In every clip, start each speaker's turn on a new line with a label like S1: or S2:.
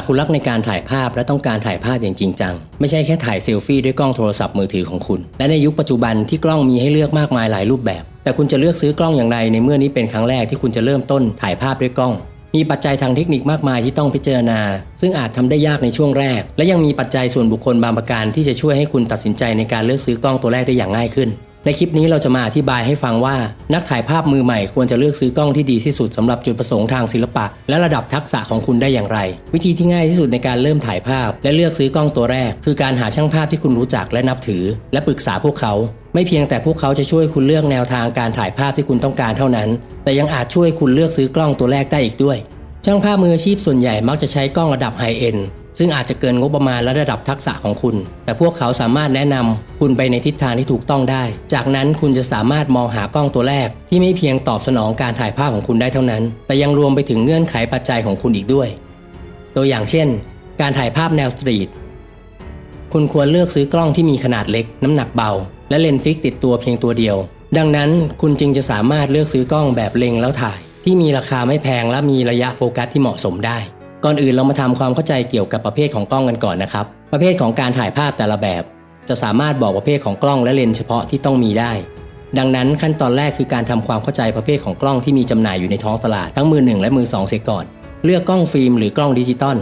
S1: ากคุณรักในการถ่ายภาพและต้องการถ่ายภาพอย่างจริงจัง ไม่ใช่แค่ถ่ายเซลฟี่ด้วยกล้องโทรศัพท์มือถือของคุณ และในยุคปัจจุบันที่กล้องมีให้เลือกมากมายหลายรูปแบบ แต่คุณจะเลือกซื้อกล้องอย่างไรในเมื่อนี้เป็นครั้งแรกที่คุณจะเริ่มต้นถ่ายภาพด้วยกล้องมีปัจจัยทางเทคนิคมากมายที่ต้องพิจารณา ซึ่งอาจทำได้ยากในช่วงแรก และยังมีปัจจัยส่วนบุคคลบางประการที่จะช่วยให้คุณตัดสินใจในการเลือกซื้อกล้องตัวแรกได้อย่างง่ายขึ้น ในคลิปนี้เราจะมาอธิบายให้ฟังว่า นักถ่ายภาพมือใหม่ควรจะเลือกซื้อกล้องที่ดีที่สุดสำหรับจุดประสงค์ทางศิลปะ และระดับทักษะของคุณได้อย่างไร วิธีที่ง่ายที่สุดในการเริ่มถ่ายภาพ และเลือกซื้อกล้องตัวแรก คือการหาช่างภาพที่คุณรู้จักและนับถือ และปรึกษาพวกเขา ไม่เพียงแต่พวกเขาจะช่วยคุณเลือกแนวทางการถ่ายภาพที่คุณต้องการเท่านั้น แต่ยังอาจช่วยคุณเลือกซื้อกล้องตัวแรกได้อีกด้วย ช่างภาพมืออาชีพส่วนใหญ่มักจะใช้กล้องระดับไฮเอ็น ซึ่งอาจจะเกินงบประมาณและระดับทักษะของคุณ แต่พวกเขาสามารถแนะนำคุณไปในทิศทางที่ถูกต้องได้ จากนั้นคุณจะสามารถมองหากล้องตัวแรก ที่ไม่เพียงตอบสนองการถ่ายภาพของคุณได้เท่านั้น แต่ยังรวมไปถึงเงื่อนไขปัจจัยของคุณอีกด้วย ตัวอย่างเช่น การถ่ายภาพแนวสตรีท คุณควรเลือกซื้อกล้องที่มีขนาดเล็ก น้ำหนักเบา และเลนส์ฟิกติดตัวเพียงตัวเดียว ดังนั้นคุณจึงจะสามารถเลือกซื้อกล้องแบบเล็งแล้วถ่าย ที่มีราคาไม่แพงและมีระยะโฟกัสที่เหมาะสมได้ ก่อนอื่นเรามาทำความเข้าใจเกี่ยวกับประเภทของกล้องกันก่อนนะครับ ประเภทของการถ่ายภาพแต่ละแบบ จะสามารถบอกประเภทของกล้องและเลนส์เฉพาะที่ต้องมีได้ ดังนั้นขั้นตอนแรกคือการทำความเข้าใจประเภทของกล้องที่มีจำหน่ายอยู่ในท้องตลาดทั้งมือหนึ่งและมือสองเสียก่อน เลือกกล้องฟิล์มหรือกล้องดิจิตอล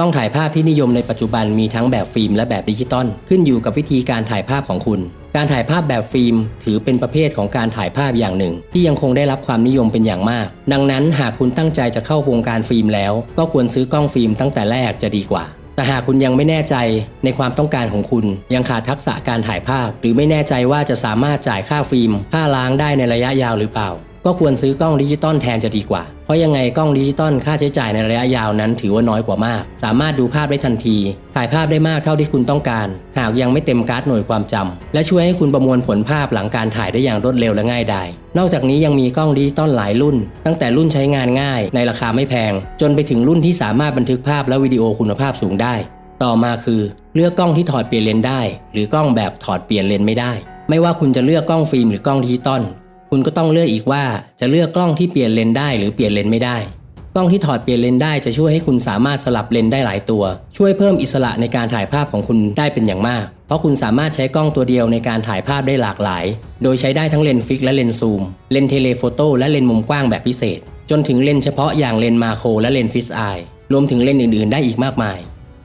S1: ล้องถ่ายภาพที่นิยมในปัจจุบันมีทั้งแบบฟิล์มและแบบดิจิตอลขึ้นอยู่กับวิธีการถ่ายภาพของคุณ การถ่ายภาพแบบฟิล์ม ถือเป็นประเภทของการถ่ายภาพอย่างหนึ่ง ที่ยังคงได้รับความนิยมเป็นอย่างมาก ดังนั้นหากคุณตั้งใจจะเข้าวงการฟิล์มแล้ว ก็ควรซื้อกล้องฟิล์มตั้งแต่แรกจะดีกว่าแต่หากคุณยังไม่แน่ใจในความต้องการของคุณ ยังขาดทักษะการถ่ายภาพ หรือไม่แน่ใจว่าจะสามารถจ่ายค่าฟิล์มค่าล้างได้ในระยะยาวหรือเปล่า ก็ควรซื้อกล้องดิจิตอลแทนจะดีกว่า เพราะยังไงกล้องดิจิตอลค่าใช้จ่ายในระยะยาวนั้นถือว่าน้อยกว่ามาก สามารถดูภาพได้ทันที ถ่ายภาพได้มากเท่าที่คุณต้องการ หากยังไม่เต็มการ์ดหน่วยความจำและช่วยให้คุณประมวลผลภาพหลังการถ่ายได้อย่างรวดเร็วและง่ายดาย นอกจากนี้ยังมีกล้องดิจิตอลหลายรุ่น ตั้งแต่รุ่นใช้งานง่าย ในราคาไม่แพง จนไปถึงรุ่นที่สามารถบันทึกภาพและวิดีโอคุณภาพสูงได้ ต่อมาคือ เลือกกล้องที่ถอดเปลี่ยนเลนส์ได้ หรือกล้องแบบถอดเปลี่ยนเลนส์ไม่ได้ไม่ว่าคุณจะเลือกกล้องฟิล์มหรือกล้องดิจิตอล คุณก็ต้องเลือกอีกว่าจะเลือกกล้องที่เปลี่ยนเลนส์ได้หรือเปลี่ยนเลนส์ไม่ได้ กล้องที่ถอดเปลี่ยนเลนส์ได้จะช่วยให้คุณสามารถสลับเลนส์ได้หลายตัว ช่วยเพิ่มอิสระในการถ่ายภาพของคุณได้เป็นอย่างมาก เพราะคุณสามารถใช้กล้องตัวเดียวในการถ่ายภาพได้หลากหลาย โดยใช้ได้ทั้งเลนส์ฟิกและเลนส์ซูม เลนส์เทเลโฟโต้และเลนส์มุมกว้างแบบพิเศษ จนถึงเลนส์เฉพาะอย่างเลนส์มาโครและเลนส์ฟิชไอรวมถึงเลนส์อื่นๆ ได้อีกมากมาย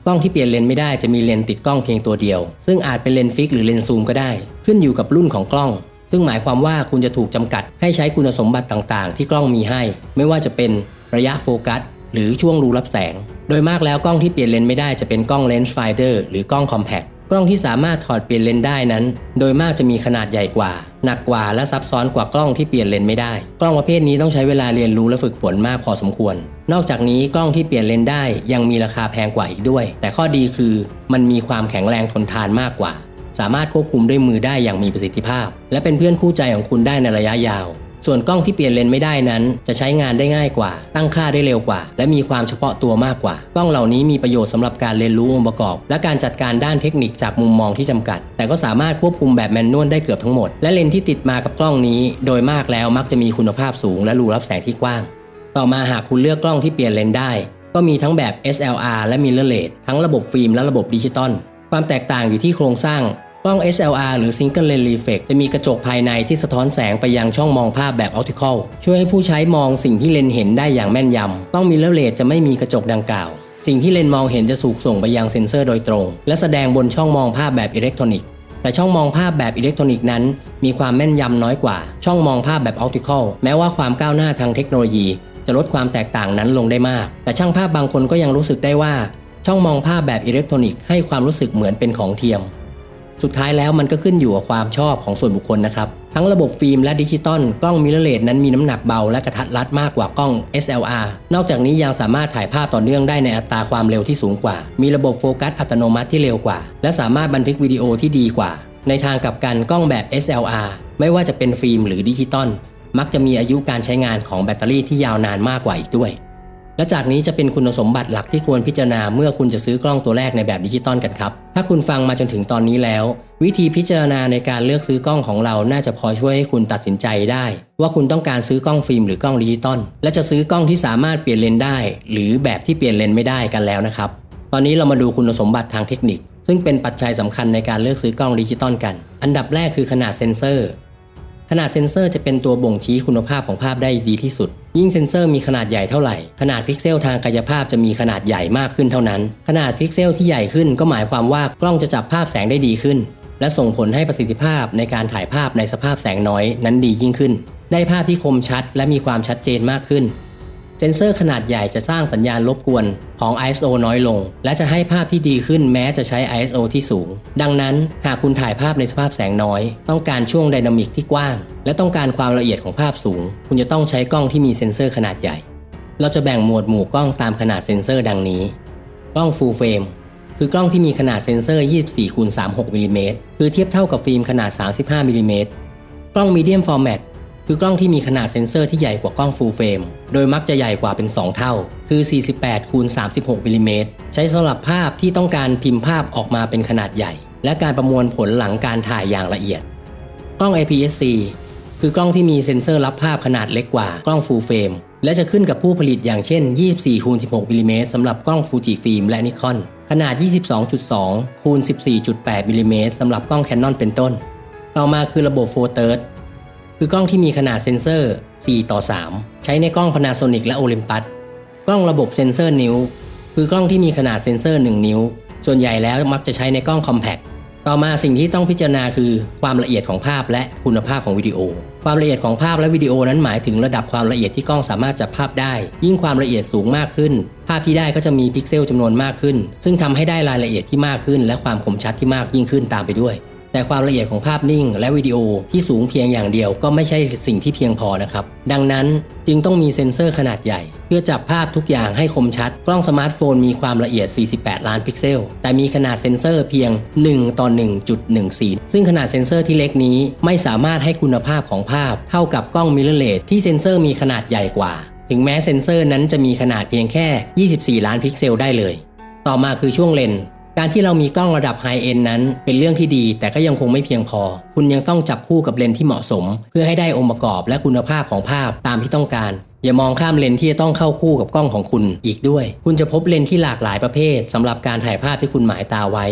S1: กล้องที่เปลี่ยนเลนส์ไม่ได้จะมีเลนส์ติดกล้องเพียงตัวเดียว ซึ่งอาจเป็นเลนฟิกหรือเลนซูมก็ได้ ขึ้นอยู่กับรุ่นของกล้อง ซึ่งหมายความว่าคุณจะถูกจำกัดให้ใช้คุณสมบัติต่างๆ ที่กล้องมีให้ ไม่ว่าจะเป็นระยะโฟกัส หรือช่วงรูรับแสง โดยมากแล้วกล้องที่เปลี่ยนเลนส์ไม่ได้จะเป็นกล้องเลนส์ไฟเดอร์หรือกล้องคอมแพคกล้องที่สามารถถอดเปลี่ยนเลนส์ได้นั้น โดยมากจะมีขนาดใหญ่กว่า หนักกว่าและซับซ้อนกว่ากล้องที่เปลี่ยนเลนส์ไม่ได้ กล้องประเภทนี้ต้องใช้เวลาเรียนรู้และฝึกฝนมากพอสมควร นอกจากนี้กล้องที่เปลี่ยนเลนส์ได้ยังมีราคาแพงกว่าอีกด้วย แต่ข้อดีคือ มันมีความแข็งแรงทนทานมากกว่า สามารถควบคุมด้วยมือได้อย่างมีประสิทธิภาพ และเป็นเพื่อนคู่ใจของคุณได้ในระยะยาว ส่วนกล้องที่เปลี่ยนเลนไม่ได้นั้น จะใช้งานได้ง่ายกว่า ตั้งค่าได้เร็วกว่า และมีความเฉพาะตัวมากกว่า กล้องเหล่านี้มีประโยชน์สำหรับการเรียนรู้องค์ประกอบ และการจัดการด้านเทคนิคจากมุมมองที่จำกัด แต่ก็สามารถควบคุมแบบแมนนวลได้เกือบทั้งหมด และเลนที่ติดมากับกล้องนี้ โดยมากแล้วมักจะมีคุณภาพสูง และรูรับแสงที่กว้าง ต่อมาหากคุณเลือกกล้องที่เปลี่ยนเลนได้ก็มีทั้งแบบ SLR และ Mirrorless ทั้งระบบฟิล์มและระบบดิจิตอล ความแตกต่างอยู่ที่โครงสร้าง กล้อง SLR หรือ Single Lens Reflex จะมีกระจกภายในที่สะท้อนแสงไปยังช่องมองภาพแบบ Optical ช่วยให้ผู้ใช้มองสิ่งที่เลนเห็นได้อย่างแม่นยำกล้อง Mirrorless จะไม่มีกระจกดังกล่าว สิ่งที่เลนมองเห็นจะถูกส่งไปยังเซ็นเซอร์โดยตรง และแสดงบนช่องมองภาพแบบอิเล็กทรอนิกส์แต่ช่องมองภาพแบบอิเล็กทรอนิกส์นั้น มีความแม่นยำน้อยกว่า ช่องมองภาพแบบ Optical แม้ว่าความก้าวหน้าทางเทคโนโลยี จะลดความแตกต่างนั้นลงได้มาก แต่ช่างภาพบางคนก็ยังรู้สึกได้ว่า ช่องมองภาพแบบอิเล็กทรอนิกส์ให้ความรู้สึกเหมือนเป็นของเทียม สุดท้ายแล้วมันก็ขึ้นอยู่กับความชอบของส่วนบุคคลนะครับ ทั้งระบบฟิล์มและดิจิตอลกล้องมิเรเลสนั้นมีน้ำหนักเบาและกระทัดรัดมากกว่ากล้อง SLR นอกจากนี้ยังสามารถถ่ายภาพต่อเนื่องได้ในอัตราความเร็วที่สูงกว่า มีระบบโฟกัสอัตโนมัติที่เร็วกว่า และสามารถบันทึกวิดีโอที่ดีกว่า ในทางกลับกันกล้องแบบ SLR ไม่ว่าจะเป็นฟิล์มหรือดิจิตอลมักจะมีอายุการใช้งานของแบตเตอรี่ที่ยาวนานมากกว่าอีกด้วย และจากนี้จะเป็นคุณสมบัติหลักที่ควรพิจารณาเมื่อคุณจะซื้อกล้องตัวแรกในแบบดิจิตอลกันครับ ถ้าคุณฟังมาจนถึงตอนนี้แล้ว วิธีพิจารณาในการเลือกซื้อกล้องของเราน่าจะพอช่วยให้คุณตัดสินใจได้ ว่าคุณต้องการซื้อกล้องฟิล์มหรือกล้องดิจิตอลและจะซื้อกล้องที่สามารถเปลี่ยนเลนได้ หรือแบบที่เปลี่ยนเลนไม่ได้กันแล้วนะครับ ตอนนี้เรามาดูคุณสมบัติทางเทคนิค ซึ่งเป็นปัจจัยสำคัญในการเลือกซื้อกล้องดิจิตอลกัน อันดับแรกคือขนาดเซ็นเซอร์ ขนาดเซ็นเซอร์จะเป็นตัวบ่งชี้คุณภาพของภาพได้ดีที่สุด ยิ่งเซ็นเซอร์มีขนาดใหญ่เท่าไหร่ ขนาดพิกเซลทางกายภาพจะมีขนาดใหญ่มากขึ้นเท่านั้น ขนาดพิกเซลที่ใหญ่ขึ้นก็หมายความว่ากล้องจะจับภาพแสงได้ดีขึ้น และส่งผลให้ประสิทธิภาพในการถ่ายภาพในสภาพแสงน้อยนั้นดียิ่งขึ้น ได้ภาพที่คมชัดและมีความชัดเจนมากขึ้น เซนเซอร์ขนาดใหญ่จะสร้างสัญญาณรบกวนของ ISO น้อยลง และจะให้ภาพที่ดีขึ้นแม้จะใช้ ISO ที่สูง ดังนั้นหากคุณถ่ายภาพในสภาพแสงน้อย ต้องการช่วงไดนามิกที่กว้าง และต้องการความละเอียดของภาพสูง คุณจะต้องใช้กล้องที่มีเซ็นเซอร์ขนาดใหญ่ เราจะแบ่งหมวดหมู่กล้องตามขนาดเซ็นเซอร์ดังนี้ กล้อง Full Frame คือกล้องที่มีขนาดเซ็นเซอร์ 24 คูณ 36มิลลิเมตร คือเทียบเท่ากับฟิล์มขนาด 35มิลลิเมตร กล้อง Medium Format คือกล้องที่มีขนาดเซ็นเซอร์ที่ใหญ่กว่ากล้อง Full Frame โดยมักจะใหญ่กว่าเป็น 2 เท่า คือ 48คูณ36มิลลิเมตร ใช้สำหรับภาพที่ต้องการพิมพ์ภาพออกมาเป็นขนาดใหญ่ และการประมวลผลหลังการถ่ายอย่างละเอียด กล้อง APS-C คือกล้องที่มีเซ็นเซอร์รับภาพขนาดเล็กกว่ากล้อง Full Frame และจะขึ้นกับผู้ผลิตอย่างเช่น 24คูณ16มิลลิเมตรสำหรับกล้อง Fuji Film และ Nikon ขนาด22.2คูณ14.8มิลลิเมตรสำหรับกล้อง Canon เป็นต้น ต่อมาคือระบบ Full Third คือกล้องที่มีขนาดเซ็นเซอร์ 4 ต่อ 3 ใช้ในกล้อง Panasonic และ Olympus กล้องระบบเซ็นเซอร์นิ้ว คือกล้องที่มีขนาดเซ็นเซอร์ 1 นิ้ว ส่วนใหญ่แล้วมักจะใช้ในกล้อง Compact ต่อมาสิ่งที่ต้องพิจารณาคือความละเอียดของภาพและคุณภาพของวิดีโอ ความละเอียดของภาพและวิดีโอนั้นหมายถึงระดับความละเอียดที่กล้องสามารถจับภาพได้ ยิ่งความละเอียดสูงมากขึ้น ภาพที่ได้ก็จะมีพิกเซลจำนวนมากขึ้น ซึ่งทำให้ได้รายละเอียดที่มากขึ้น และความคมชัดที่มากยิ่งขึ้นตามไปด้วย แต่ความละเอียดของภาพนิ่ง และวิดีโอที่สูงเพียงอย่างเดียวก็ไม่ใช่สิ่งที่เพียงพอนะครับ ดังนั้นจึงต้องมีเซ็นเซอร์ขนาดใหญ่ เพื่อจับภาพทุกอย่างให้คมชัด กล้องสมาร์ทโฟนมีความละเอียด 48 ล้านพิกเซล แต่มีขนาดเซ็นเซอร์เพียง 1 ต่อ 1.14 ซึ่งขนาดเซ็นเซอร์ที่เล็กนี้ไม่สามารถให้คุณภาพของภาพเท่ากับกล้องมิเรอร์เลสที่เซ็นเซอร์มีขนาดใหญ่กว่า ถึงแม้เซ็นเซอร์นั้นจะมีขนาดเพียงแค่ 24 ล้านพิกเซลได้เลย ต่อมาคือช่วงเลน การที่เรามีกล้องระดับไฮเอนนั้น เป็นเรื่องที่ดี แต่ก็ยังคงไม่เพียงพอ คุณยังต้องจับคู่กับเลนส์ที่เหมาะสม เพื่อให้ได้องค์ประกอบและคุณภาพของภาพตามที่ต้องการอย่ามองข้ามเลนส์ที่จะต้องเข้าคู่กับกล้องของคุณอีกด้วย คุณจะพบเลนส์ที่หลากหลายประเภทสำหรับการถ่ายภาพที่คุณหมายตาไว้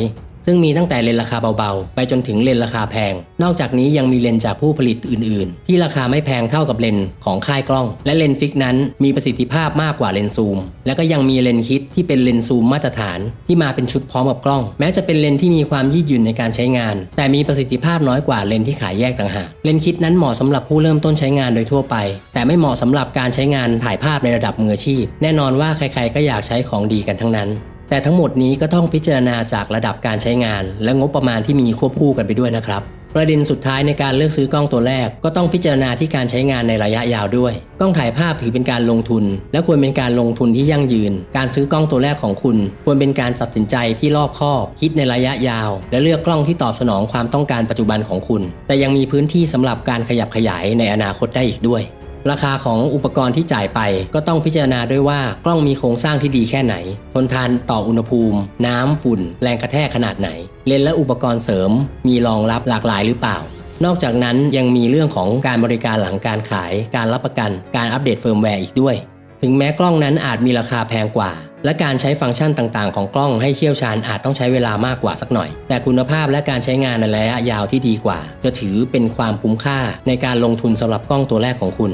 S1: ซึ่งมีตั้งแต่เลนราคาเบาๆ ไปจนถึงเลนราคาแพง นอกจากนี้ยังมีเลนจากผู้ผลิตอื่นๆ ที่ราคาไม่แพงเท่ากับเลนของค่ายกล้อง และเลนฟิกนั้นมีประสิทธิภาพมากกว่าเลนซูม และก็ยังมีเลนคิดที่เป็นเลนซูมมาตรฐาน ที่มาเป็นชุดพร้อมกับกล้อง แม้จะเป็นเลนที่มีความยืดหยุ่นในการใช้งาน แต่มีประสิทธิภาพน้อยกว่าเลนที่ขายแยกต่างหากเลนคิดนั้นเหมาะสำหรับผู้เริ่มต้นใช้งานโดยทั่วไป แต่ไม่เหมาะสำหรับการใช้งานถ่ายภาพในระดับมืออาชีพ แน่นอนว่าใครๆก็อยากใช้ของดีกันทั้งนั้น แต่ทั้งหมดนี้ก็ต้องพิจารณาจากระดับการใช้งาน และงบประมาณที่มีควบคู่กันไปด้วยนะครับประเด็นสุดท้ายในการเลือกซื้อกล้องตัวแรก ก็ต้องพิจารณาที่การใช้งานในระยะยาวด้วย กล้องถ่ายภาพถือเป็นการลงทุน และควรเป็นการลงทุนที่ยั่งยืน การซื้อกล้องตัวแรกของคุณ ควรเป็นการตัดสินใจที่รอบคอบ คิดในระยะยาว และเลือกกล้องที่ตอบสนองความต้องการปัจจุบันของคุณ แต่ยังมีพื้นที่สำหรับการขยับขยายในอนาคตได้อีกด้วย ราคาของอุปกรณ์ที่จ่ายไป ก็ต้องพิจารณาด้วยว่ากล้องมีโครงสร้างที่ดีแค่ไหน ทนทานต่ออุณหภูมิ น้ำฝุ่น แรงกระแทกขนาดไหน เลนส์และอุปกรณ์เสริม มีรองรับหลากหลายหรือเปล่า นอกจากนั้นยังมีเรื่องของการบริการหลังการขาย การรับประกัน การอัปเดตเฟิร์มแวร์อีกด้วย ถึงแม้กล้องนั้นอาจมีราคาแพงกว่า และการใช้ฟังก์ชันต่างๆ ของกล้องให้เชี่ยวชาญอาจต้องใช้เวลามากกว่าสักหน่อย แต่คุณภาพและการใช้งานในระยะยาวที่ดีกว่า จะถือเป็นความคุ้มค่าในการลงทุนสำหรับกล้องตัวแรกของคุณ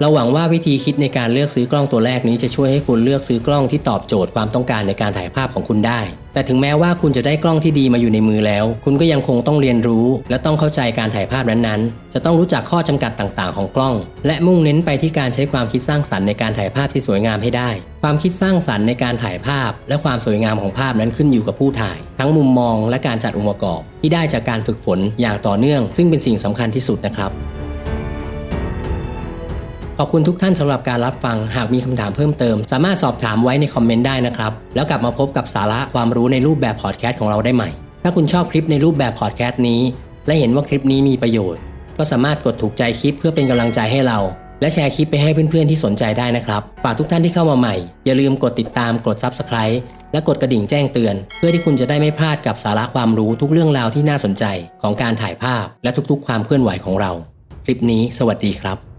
S1: เราหวังว่าวิธีคิดในการเลือกซื้อกล้องตัวแรกนี้จะช่วยให้คุณเลือกซื้อกล้องที่ตอบโจทย์ความต้องการในการถ่ายภาพของคุณได้ แต่ถึงแม้ว่าคุณจะได้กล้องที่ดีมาอยู่ในมือแล้ว คุณก็ยังคงต้องเรียนรู้ และต้องเข้าใจการถ่ายภาพนั้นๆ จะต้องรู้จักข้อจำกัดต่างๆ ของกล้อง และมุ่งเน้นไปที่การใช้ความคิดสร้างสรรค์ในการถ่ายภาพที่สวยงามให้ได้ ความคิดสร้างสรรค์ในการถ่ายภาพ และความสวยงามของภาพนั้นขึ้นอยู่กับผู้ถ่าย ทั้งมุมมองและการจัดองค์ประกอบ ที่ได้จากการฝึกฝนอย่างต่อเนื่อง ซึ่งเป็นสิ่งสำคัญที่สุดนะครับ อบคุณทุกท่านสำหรับการรับฟัง หากมีคำถามเพิ่มเติม สามารถสอบถามไว้ในคอมเมนต์ได้นะครับ แล้วกลับมาพบกับสาระความรู้ในรูปแบบพอดแคสต์ของเราได้ใหม่ ถ้าคุณชอบคลิปในรูปแบบพอดแคสต์นี้ และเห็นว่าคลิปนี้มีประโยชน์ ก็สามารถกดถูกใจคลิปเพื่อเป็นกำลังใจให้เรา และแชร์คลิปไปให้เพื่อนๆที่สนใจได้นะครับฝากทุกท่านที่เข้ามาใหม่ อย่าลืมกดติดตามกด Subscribe และกดกระดิ่งแจ้งเตือน เพื่อที่คุณจะได้ไม่พลาดกับสาระความรู้ทุกเรื่องราวที่น่าสนใจของการถ่ายภาพ และทุกๆ ความเคลื่อนไหวของเรา คลิปนี้ สวัสดีครับ